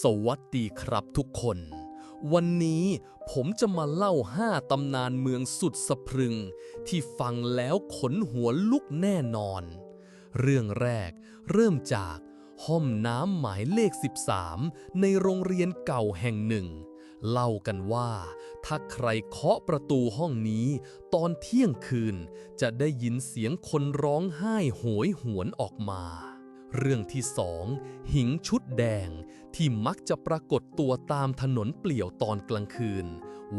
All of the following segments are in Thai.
สวัสดีครับทุกคน วันนี้ผมจะมาเล่าห้าตำนานเมืองสุดสะพรึง ที่ฟังแล้วขนหัวลุกแน่นอน เรื่องแรกเริ่มจากห้องน้ำหมายเลข 13 ในโรงเรียนเก่าแห่งหนึ่ง เล่ากันว่า ถ้าใครเคาะประตูห้องนี้ ตอนเที่ยงคืนจะได้ยินเสียงคนร้องไห้โหยหวนออกมา เรื่องที่สองหิงชุดแดงที่มักจะปรากฏตัวตามถนนเปลี่ยวตอนกลางคืน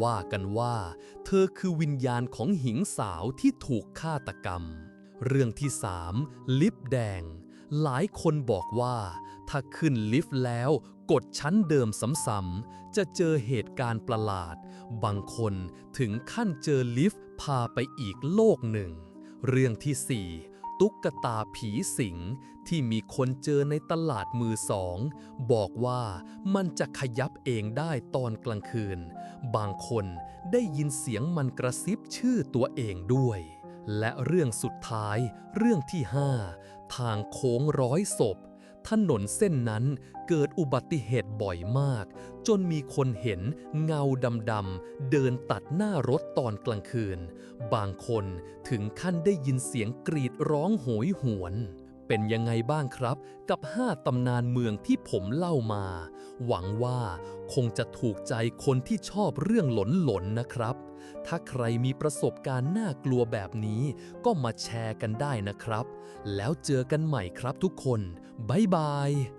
ว่ากันว่า เธอคือวิญญาณของหิงสาวที่ถูกฆาตกรรม เรื่องที่สามลิฟต์แดง หลายคนบอกว่า ถ้าขึ้นลิฟต์แล้วกดชั้นเดิมซ้ำๆจะเจอเหตุการณ์ประหลาด บางคนถึงขั้นเจอลิฟต์พาไปอีกโลกหนึ่ง เรื่องที่สี่ ตุ๊กตาผีสิงที่มีคนเจอในตลาดมือสอง บอกว่ามันจะขยับเองได้ตอนกลางคืน บางคนได้ยินเสียงมันกระซิบชื่อตัวเองด้วย และเรื่องสุดท้าย เรื่องที่ห้าทางโค้งร้อยศพ ถนนเส้นนั้นเกิดอุบัติเหตุบ่อยมาก จนมีคนเห็นเงาดำๆเดินตัดหน้ารถตอนกลางคืน บางคนถึงขั้นได้ยินเสียงกรีดร้องโหยหวน เป็นยังไงบ้างครับ กับ 5 ตำนานเมืองที่ผมเล่ามา หวังว่าคงจะถูกใจคนที่ชอบเรื่องหลอนนะครับ ถ้าใครมีประสบการณ์น่ากลัวแบบนี้ ก็มาแชร์กันได้นะครับ แล้วเจอกันใหม่ครับทุกคน บ๊ายบาย